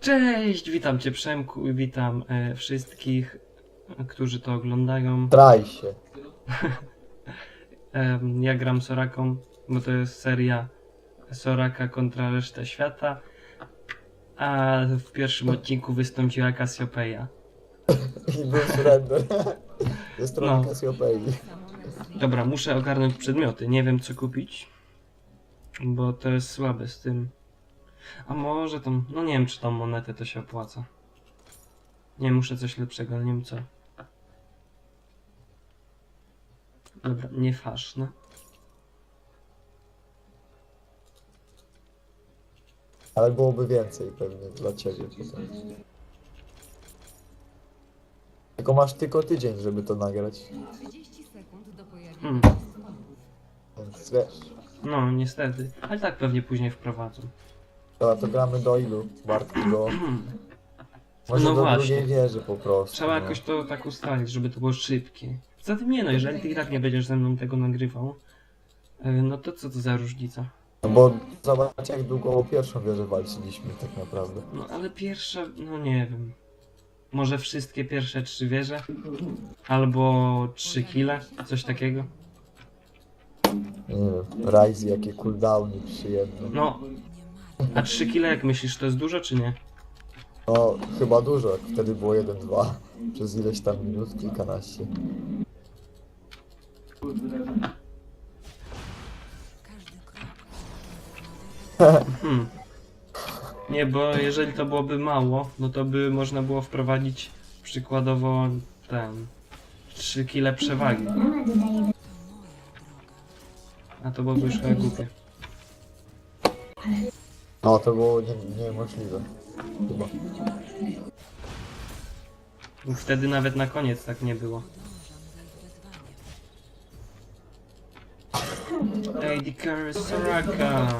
Cześć, witam Cię Przemku i witam e, wszystkich, którzy to oglądają. Traj się. Em, ja gram Soraką, bo to jest seria Soraka kontra resztę świata. A w pierwszym odcinku wystąpiła Cassiopeia. I był surrender. Jest No. trochę Cassiopeii. Dobra, muszę ogarnąć przedmioty. Nie wiem co kupić, bo to jest słabe z tym. A może tą, no nie wiem czy tą monetę to się opłaca. Nie, muszę coś lepszego, ale nie wiem co. Dobra, nie fasz, no. Ale byłoby więcej pewnie dla ciebie potem. Tylko masz tylko tydzień, żeby to nagrać. 30 sekund do pojawienia się. Więc wiesz. No, niestety. Ale tak pewnie później wprowadzą. Dobra, to gramy do ilu? Bartki do... Może No do właśnie. drugiej wieży po prostu. Trzeba no. jakoś to tak ustalić, żeby to było szybkie. Zatem nie no, jeżeli ty i tak nie będziesz ze mną tego nagrywał, y, no to co to za różnica? No bo zobacz jak długo o pierwszą wieżę walczyliśmy tak naprawdę. No ale pierwsze, no nie wiem. Może wszystkie pierwsze trzy wieże? Albo trzy kile? Coś takiego? Wiem, Ryze jakie cooldowny przyjemne. No. A trzy kile jak myślisz, to jest dużo czy nie? No, chyba dużo, jak wtedy było 1-2 przez ileś tam minut, kilkanaście. Hmm. Nie, bo jeżeli to byłoby mało, no to by można było wprowadzić przykładowo ten 3 kile przewagi. A to byłoby już chyba głupie. No, to było nie, niemożliwe. Chyba. Wtedy nawet na koniec tak nie było. Lady Curry Soraka.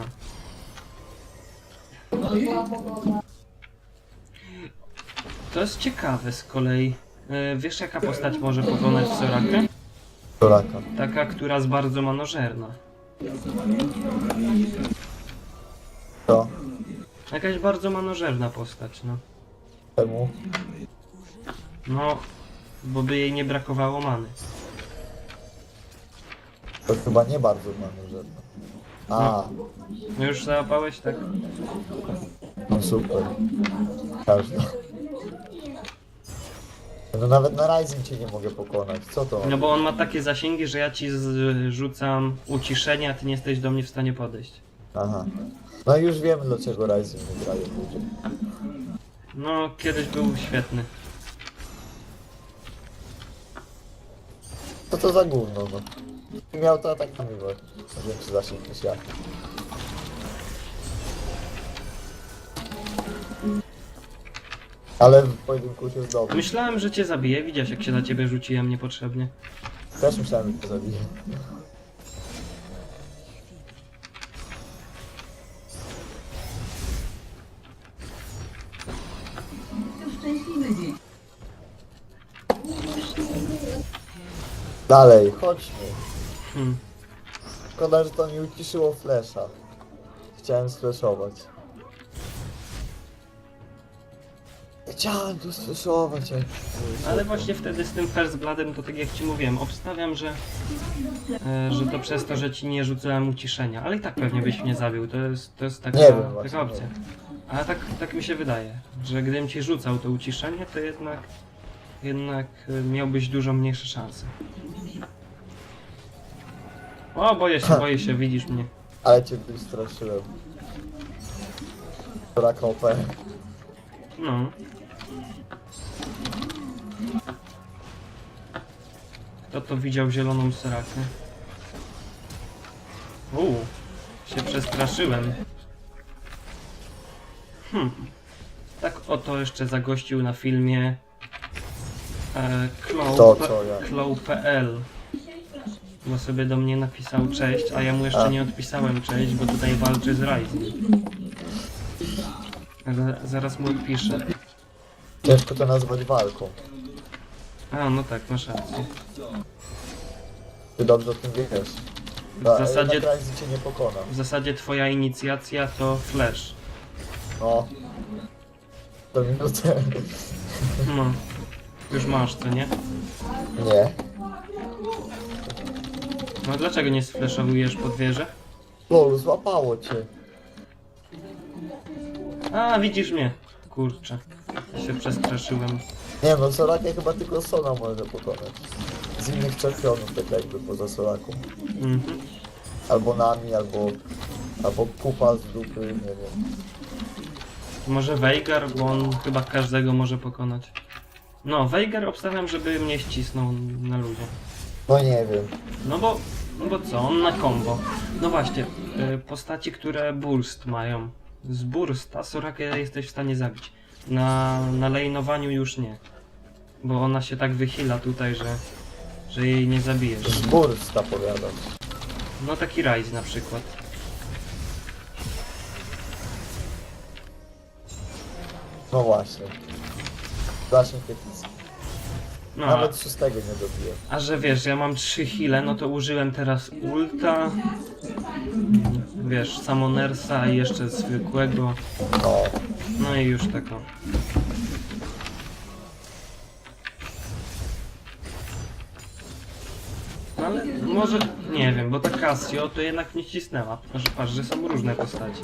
To jest ciekawe z kolei. E, Wiesz jaka postać może pokonać Sorakę? Soraka. Taka, która jest bardzo manożerna. To? Jakaś bardzo manożerna postać, no. Czemu? No, bo by jej nie brakowało many. To chyba nie bardzo mamy, że... A, No już załapałeś tak? no super. Każda. No nawet na Rising cię nie mogę pokonać. Co to? No bo on ma takie zasięgi, że ja ci zrzucam uciszenie, a ty nie jesteś do mnie w stanie podejść. Aha. No i już wiemy dlaczego Rising nie grają ludzie. No, kiedyś był świetny. Co to za gówno, no? Miał to atak na miłe. Większy zasięg niż ja. Ale w pojedynku się zdobył. Myślałem, że cię zabiję, widziałeś jak się na ciebie rzuciłem niepotrzebnie. Też myślałem, że to zabije. Dalej, chodźmy. Hmm. Szkoda, że to mi uciszyło flesza. Chciałem sfleszować. Chciałem tu sfleszować, jak... Ale właśnie wtedy z tym First Bloodem, to tak jak ci mówiłem, obstawiam, że, e, że to przez to, że ci nie rzucałem uciszenia. Ale i tak pewnie byś mnie zabił, to jest, to jest taka, Nie wiem właśnie, taka opcja. Ale tak, tak mi się wydaje, że gdybym ci rzucał to uciszenie, to jednak, jednak e, miałbyś dużo mniejsze szanse. O, boję się, boję się, widzisz mnie. Ale cię wystraszyłem. Rak OP. No. Kto to widział zieloną serakę? Uuu, się przestraszyłem. Hmm. Tak oto jeszcze zagościł na filmie e, To, Clow- co ja. Bo sobie do mnie napisał cześć, a ja mu jeszcze A. nie odpisałem cześć, bo tutaj walczy z Ryzen. Zaraz mu odpiszę. Ciężko to nazwać walką. A, no tak, masz rację. Ty dobrze o tym wiesz. W Ta, zasadzie, jednak Ryze cię nie pokona. w zasadzie twoja inicjacja to flash. No. Do minutę. No. Już masz, co nie? Nie. No dlaczego nie sflashowujesz pod wieżę? Lol, złapało cię. A, widzisz mnie. Kurczę. Się przestraszyłem. Nie no, Sorakę chyba tylko Sona może pokonać. Z innych czempionów, tak jakby poza Soraką. Mhm. Albo Nami, albo... Albo Pupa z dupy, nie wiem. Może Veigar, bo on chyba każdego może pokonać. No, Veigar obstawiam, żeby mnie ścisnął na ludzie. No nie wiem. No bo, no bo co, on na combo. No właśnie, y, postaci, które burst mają. Z bursta Sorakę jesteś w stanie zabić. Na, na lejnowaniu już nie. Bo ona się tak wychyla tutaj, że, że jej nie zabijesz. Z Bursta powiadam. No taki Ryze na przykład. No właśnie. Zasięg epicki. No, a, Nawet szóstego nie dobiję. a że wiesz, ja mam trzy heale, no to użyłem teraz ulta. Wiesz, Summonersa i jeszcze zwykłego. No. No i już tak o. No ale może, nie wiem, bo ta Casio to jednak nie cisnęła. Patrz, patrz, że są różne postaci.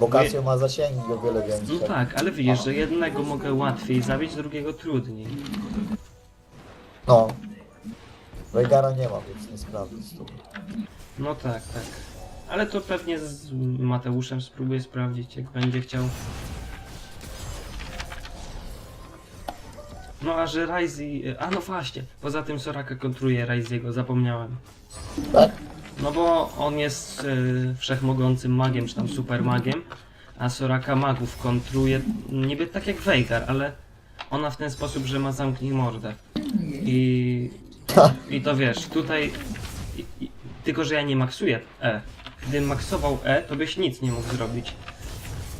Bo Casio ma zasięgi o wiele większe. No tak, ale widzisz, że jednego mogę łatwiej zabić, drugiego trudniej. No. Vegara nie ma, więc nie sprawdzę z tobą. No tak, tak. Ale to pewnie z Mateuszem spróbuję sprawdzić, jak będzie chciał. No a że Ryzy... A no właśnie, poza tym Soraka kontruje Ryziego, zapomniałem. Tak? No bo on jest y, wszechmogącym magiem, czy tam super magiem, a Soraka magów kontruje niby tak jak Veigar, ale ona w ten sposób, że ma zamknij mordę. I, i to wiesz, tutaj... I, i, tylko, że ja nie maksuję E. Gdybym maksował E, to byś nic nie mógł zrobić.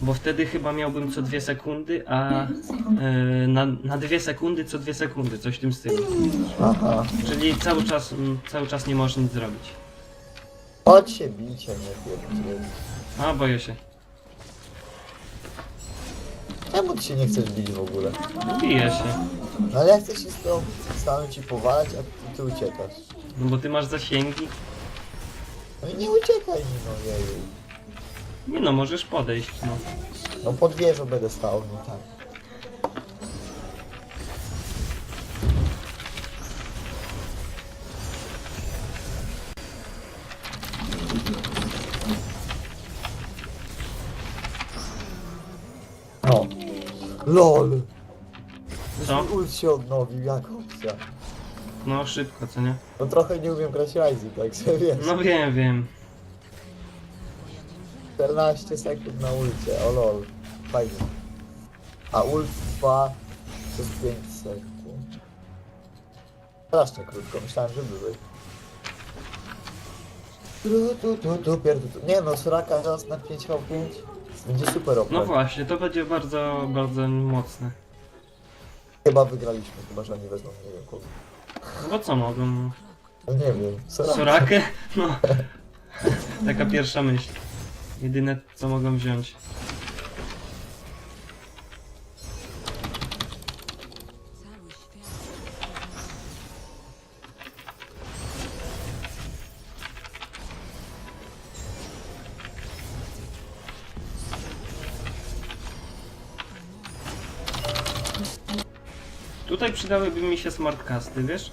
Bo wtedy chyba miałbym co dwie sekundy, a y, na, na dwie sekundy co dwie sekundy, coś w tym stylu. Aha. Czyli cały czas, mm, cały czas nie możesz nic zrobić. Chodź się bicie, nie wiem. A, boję się. Czemu ty się nie chcesz bić w ogóle? Biję się. No ale ja chcę się z tą stanąć ci powalać, a ty, ty uciekasz. No bo ty masz zasięgi. No i nie uciekaj mi, no jeju. Nie no, możesz podejść, no. No pod wieżą będę stał, no tak. LOL! Co? Już mi ult się odnowił, jak opcja. No szybko, co nie? No trochę nie umiem grać Ryzy, tak że wiesz. No wiem, wiem. 14 sekund na ulcie, o lol. Fajnie. A ult trwa przez 5 sekund. Strasznie krótko, myślałem, że dłużej. Tu, tu, tu, tu, tu, tu. Nie no, Soraka raz na 5v5 będzie super OP. No właśnie, to będzie bardzo, bardzo mocne. Chyba wygraliśmy, chyba że oni wezmą, nie wiem kogo. No bo co mogą? No nie wiem, Soraka. Sorakę? No. Taka pierwsza myśl. Jedyne co mogą wziąć. Tutaj przydałyby mi się smartcasty, wiesz?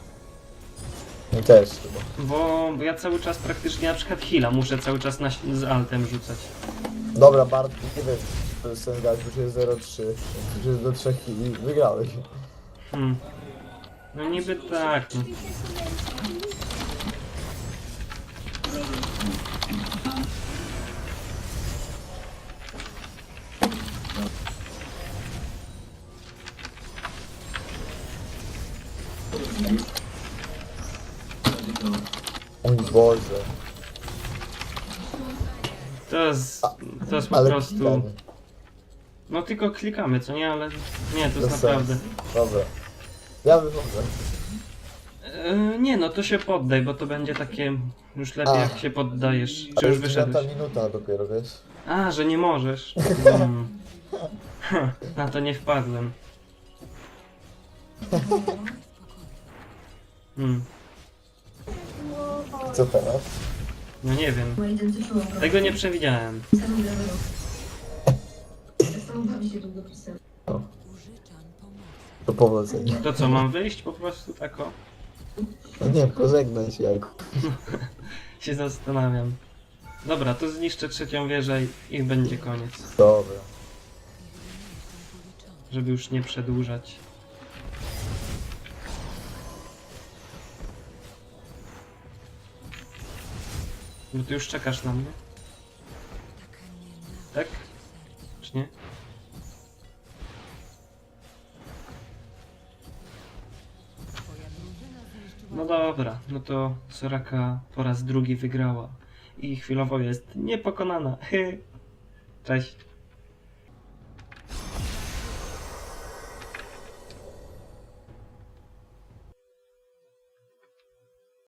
Mi też chyba. Bo ja cały czas praktycznie na przykład heala muszę cały czas na, z altem rzucać. Dobra, Bart, nie wiem, Sengal już jest 0-3, więc już jest do 3 i wygrałeś. Hmm. No niby tak. No. Boże. To jest, to jest po Ale prostu... klikanie. No tylko klikamy, co nie? Ale nie, to jest Bez naprawdę... sensu. Dobra. Ja wychodzę. Yy, nie no, to się poddaj, bo to będzie takie już lepiej A. jak się poddajesz. Czy już dziewiąta wyszedłeś? minuta dopiero, wiesz? A, że nie możesz. Ha, Na to nie wpadłem. Hmm. Co teraz? No nie wiem. Tego nie przewidziałem. Pomocy. To powodzenia. To co, mam wyjść po prostu tak o? No nie, pożegnaj się, jak. Się zastanawiam. Dobra, to zniszczę trzecią wieżę i i będzie koniec. Dobra. Żeby już nie przedłużać. Bo ty już czekasz na mnie, tak? Czy nie? No dobra, no to Soraka po raz drugi wygrała. I chwilowo jest niepokonana. Cześć.